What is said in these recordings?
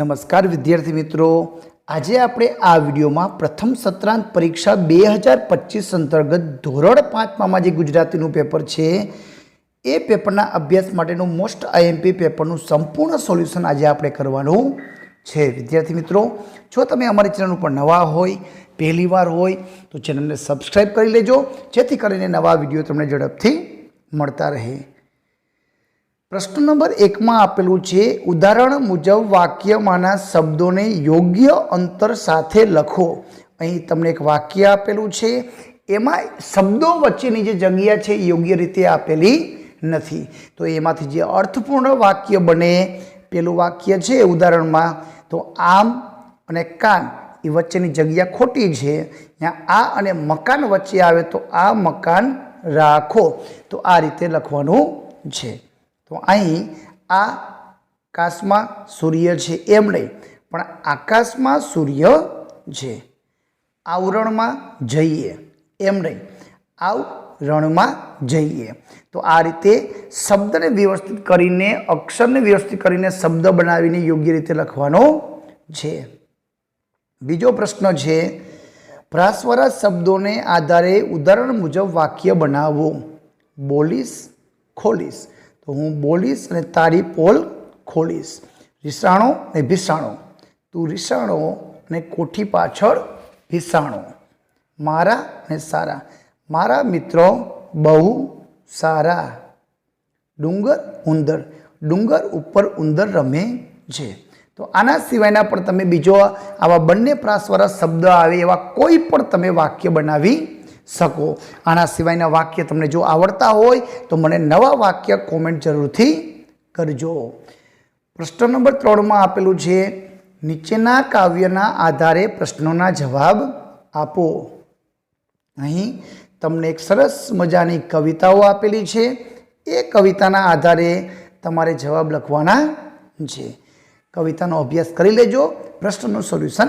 નમસ્કાર વિદ્યાર્થી મિત્રો. આજે આપણે આ વિડીયોમાં પ્રથમ સત્રાંત પરીક્ષા બે હજાર પચીસ અંતર્ગત ધોરણ પાંચમાં જે ગુજરાતીનું પેપર છે, એ પેપરના અભ્યાસ માટેનું મોસ્ટ આઈએમપી પેપરનું સંપૂર્ણ સોલ્યુશન આજે આપણે કરવાનું છે. વિદ્યાર્થી મિત્રો, જો તમે અમારી ચેનલ ઉપર નવા હોય પહેલીવાર હોય, તો ચેનલને સબસ્ક્રાઈબ કરી લેજો, જેથી કરીને નવા વીડિયો તમને ઝડપથી મળતા રહે. પ્રશ્ન નંબર એકમાં આપેલું છે, ઉદાહરણ મુજબ વાક્યમાંના શબ્દોને યોગ્ય અંતર સાથે લખો. અહીં તમને એક વાક્ય આપેલું છે, એમાં શબ્દો વચ્ચેની જે જગ્યા છે યોગ્ય રીતે આપેલી નથી. તો એમાંથી જે અર્થપૂર્ણ વાક્ય બને, પેલું વાક્ય છે ઉદાહરણમાં, તો આમ અને કાન એ વચ્ચેની જગ્યા ખોટી છે ત્યાં આ અને મકાન વચ્ચે આવે તો આ મકાન રાખો. તો આ રીતે લખવાનું છે. તો અહીં આકાશમાં સૂર્ય છે, એમ નહીં, પણ આકાશમાં સૂર્ય છે. આવરણમાં જઈએ, એમ નહીં, આવરણમાં જઈએ. તો આ રીતે શબ્દને વ્યવસ્થિત કરીને, અક્ષરને વ્યવસ્થિત કરીને શબ્દ બનાવીને યોગ્ય રીતે લખવાનો છે. બીજો પ્રશ્ન છે પ્રાસવરા શબ્દોને આધારે ઉદાહરણ મુજબ વાક્ય બનાવો. બોલીશ, ખોલીશ. તો હું બોલીશ અને તારી પોલ ખોલીશ. રીસાણો ને ભીસાણો. તું રીસાણો ને કોઠી પાછળ ભીસાણો. મારા ને સારા. મારા મિત્રો બહુ સારા. ડુંગર ઉંદર. ડુંગર ઉપર ઉંદર રમે છે. તો આના સિવાયના પણ તમે બીજો આવા બંને પ્રાસવાળા શબ્દ આવે એવા કોઈ પણ તમે વાક્ય બનાવી શકો. આના સિવાયના વાક્ય તમને જો આવડતા હોય, તો મને નવા વાક્ય કોમેન્ટ જરૂરથી કરજો. પ્રશ્ન નંબર ત્રણમાં આપેલું છે, નીચેના કાવ્યના આધારે પ્રશ્નોના જવાબ આપો. અહીં તમને એક સરસ મજાની કવિતાઓ આપેલી છે. એ કવિતાના આધારે તમારે જવાબ લખવાના છે. કવિતાનો અભ્યાસ કરી લેજો, પ્રશ્નનું સોલ્યુશન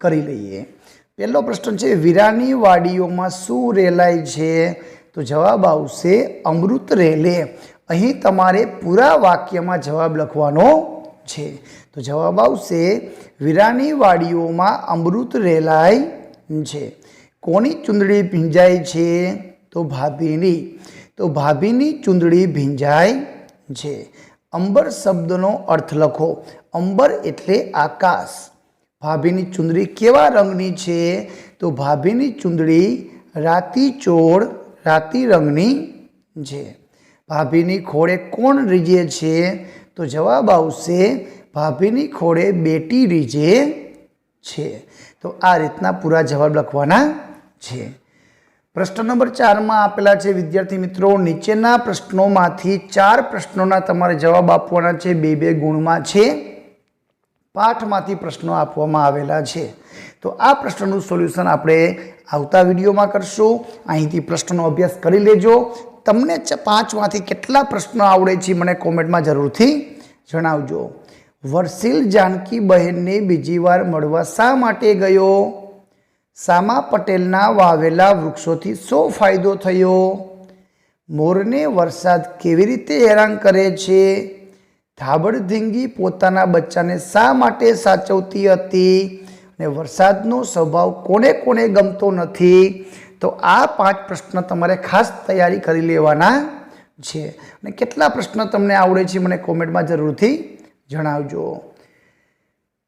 કરી લઈએ. પહેલો પ્રશ્ન છે, વીરાની વાડીઓમાં શું રેલાય છે? તો જવાબ આવશે, અમૃત રેલે. અહીં તમારે પૂરા વાક્યમાં જવાબ લખવાનો છે. તો જવાબ આવશે, વીરાની વાડીઓમાં અમૃત રેલાય છે. કોની ચૂંદડી ભીંજાય છે? તો ભાભીની. તો ભાભીની ચૂંદડી ભીંજાય છે. અંબર શબ્દનો અર્થ લખો. અંબર એટલે આકાશ. ભાભીની ચુંદડી કેવા રંગની છે? તો ભાભીની ચુંદડી રાતી ચોળ રાતી રંગની છે. ભાભીની ખોળે કોણ રીજે છે? તો જવાબ આવશે, ભાભીની ખોળે બેટી રીજે છે. તો આ રીતના પૂરા જવાબ લખવાના છે. પ્રશ્ન નંબર ચારમાં આપેલા છે, વિદ્યાર્થી મિત્રો, નીચેના પ્રશ્નોમાંથી ચાર પ્રશ્નોના તમારે જવાબ આપવાના છે, બે બે ગુણમાં છે. પાઠમાંથી પ્રશ્નો આપવામાં આવેલા છે. તો આ પ્રશ્નનું સોલ્યુશન આપણે આવતા વિડીયોમાં કરશું. અહીંથી પ્રશ્નનો અભ્યાસ કરી લેજો. તમને પાંચમાંથી કેટલા પ્રશ્નો આવડે છે મને કોમેન્ટમાં જરૂરથી જણાવજો. વર્ષિલ જાનકી બહેનને બીજી વાર મળવા શા માટે ગયો? સામા પટેલના વાવેલા વૃક્ષોથી શો ફાયદો થયો? મોરને વરસાદ કેવી રીતે હેરાન કરે છે? ધાબળધીંગી પોતાના બચ્ચાને શા માટે સાચવતી હતી? અને વરસાદનો સ્વભાવ કોને કોને ગમતો નથી? તો આ પાંચ પ્રશ્ન તમારે ખાસ તૈયારી કરી લેવાના છે. અને કેટલા પ્રશ્ન તમને આવડે છે મને કોમેન્ટમાં જરૂરથી જણાવજો.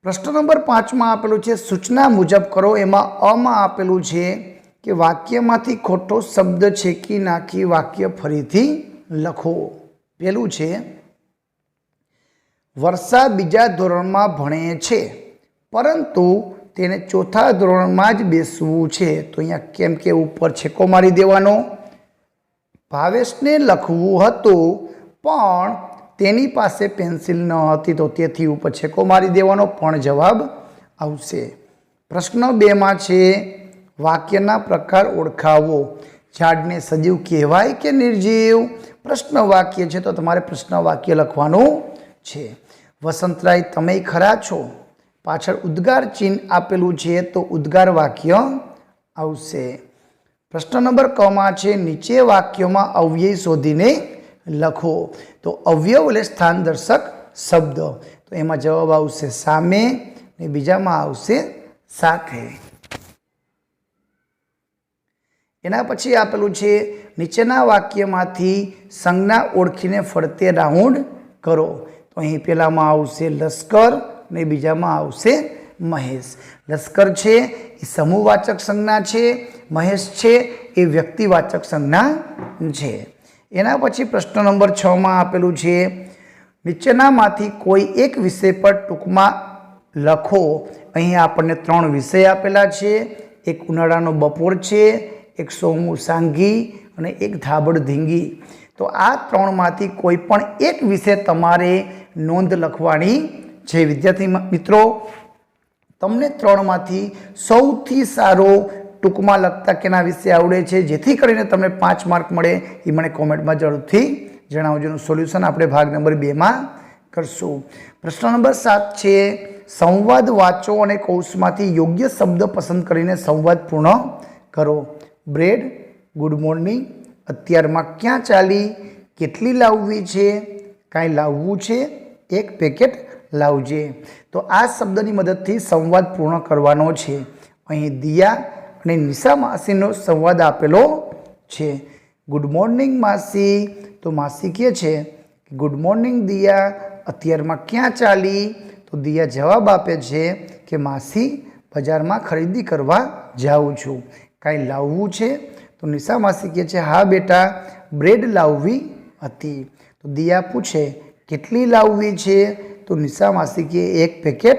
પ્રશ્ન નંબર પાંચમાં આપેલું છે, સૂચના મુજબ કરો. એમાં અમાં આપેલું છે કે વાક્યમાંથી ખોટો શબ્દ છેકી નાખી વાક્ય ફરીથી લખો. પેલું છે વર્ષા બીજા ધોરણમાં ભણે છે. પરંતુ તેને ચોથા ધોરણમાં જ બેસવું છે. તો અહીંયા કેમ કે ઉપર છેકો મારી દેવાનો. ભાવેશને લખવું હતું, પણ તેની પાસે પેન્સિલ ન હતી તો તેથી ઉપર છેકો મારી દેવાનો, પણ જવાબ આવશે. પ્રશ્ન બેમાં છે, વાક્યના પ્રકાર ઓળખાવો. ઝાડને સજીવ કહેવાય કે નિર્જીવ? પ્રશ્ન વાક્ય છે, તો તમારે પ્રશ્ન વાક્ય લખવાનું છે. વસંતરાય, તમે ખરા છો? પાછળ ઉદ્ગાર ચિહ્ન આપેલું છે તો ઉદ્ગાર વાક્ય આવશે. પ્રશ્ન નંબર કમાં છે, નીચે વાક્યોમાં અવ્યય શોધીને લખો. તો અવયવ એટલે સ્થાન દર્શક શબ્દ. તો એમાં જવાબ આવશે સામે ને બીજામાં આવશે સાથે. એના પછી આપેલું છે, નીચેના વાક્યમાંથી સંજ્ઞા ઓળખીને ફરતે રાઉન્ડ કરો. તો અહીં પહેલામાં આવશે લશ્કર ને બીજામાં આવશે મહેશ. લશ્કર છે, એ સમૂહવાચક સંજ્ઞા છે, મહેશ છે, એ વ્યક્તિવાચક સંજ્ઞા છે. એના પછી પ્રશ્ન નંબર છમાં આપેલું છે, નીચેનામાંથી કોઈ એક વિષય પર ટૂંકમાં લખો. અહીં આપણને ત્રણ વિષય આપેલા છે, એક ઉનાળાનો બપોર છે, એક સોમું સાંઘી અને એક ધાબડ ધીંગી. તો આ ત્રણમાંથી કોઈ પણ એક વિશે તમારે નોંધ લખવાની છે. વિદ્યાર્થી મિત્રો, તમને ત્રણમાંથી સૌથી સારો ટૂંકમાં લખતા કેના વિશે આવડે છે? જેથી કરીને તમને પાંચ માર્ક મળે એ મને કોમેન્ટમાં જરૂરથી જણાવજો. એનું સોલ્યુશન આપણે ભાગ નંબર બેમાં કરશું. પ્રશ્ન નંબર સાત છે, સંવાદ વાંચો અને કૌશમાંથી યોગ્ય શબ્દ પસંદ કરીને સંવાદ પૂર્ણ કરો. બ્રેડ, ગુડ મોર્નિંગ અત્યારમાં ક્યાં ચાલી? કેટલી લાવવી છે? કાંઈ લાવવું છે? એક પેકેટ લાવજે. તો આ શબ્દની મદદથી સંવાદ પૂર્ણ કરવાનો છે. અહીં દિયા અને નિશા માસીનો સંવાદ આપેલો છે. ગુડ મોર્નિંગ માસી. તો માસી કહે છે કે, ગુડ મોર્નિંગ દિયા. અત્યારમાં ક્યાં ચાલી? તો દિયા જવાબ આપે છે કે, માસી, બજારમાં ખરીદી કરવા જાઉં છું. કાંઈ લાવવું છે? તો નિશા માસી કહે છે હા બેટા, બ્રેડ લાવવી હતી. તો દિયા પૂછે, કેટલી લાવવી છે? તો નિશા માસી કહે એક પેકેટ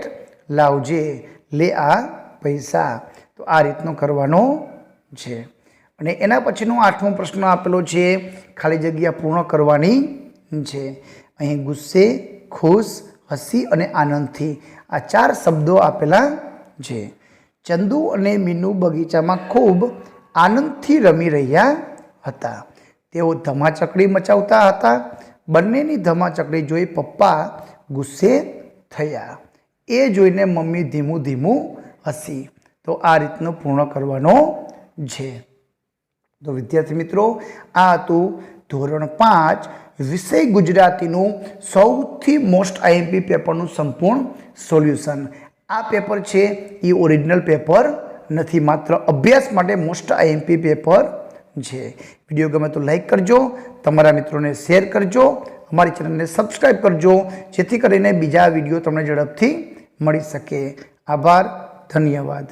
લાવજે, લે આ પૈસા. તો આ રીતનો કરવાનો છે. અને એના પછીનો આઠમો પ્રશ્ન આપેલો છે, ખાલી જગ્યા પૂર્ણ કરવાની છે. અહીં ગુસ્સે, ખુશ, હસી અને આનંદથી આ ચાર શબ્દો આપેલા છે. ચંદુ અને મીનુ બગીચામાં ખૂબ આનંદથી રમી રહ્યા હતા. તેઓ ધમાચકડી મચાવતા હતા. બંનેની ધમાચકડી જોઈ પપ્પા ગુસ્સે થયા. એ જોઈને મમ્મી ધીમું ધીમું હસી. તો આ રીતનું પૂર્ણ કરવાનો છે. તો વિદ્યાર્થી મિત્રો, આ હતું ધોરણ પાંચ વિષય ગુજરાતીનું સૌથી મોસ્ટ આઈએમપી પેપરનું સંપૂર્ણ સોલ્યુશન. આ પેપર છે એ ઓરિજિનલ પેપર નથી, માત્ર અભ્યાસ માટે મોસ્ટ આઈએમપી પેપર છે. વીડિયો ગમે તો લાઈક કરજો, તમારા મિત્રોને શેર કરજો, અમારી ચેનલને સબસ્ક્રાઈબ કરજો, જેથી કરીને બીજા વીડિયો તમને ઝડપથી મળી શકે. આભાર, ધન્યવાદ.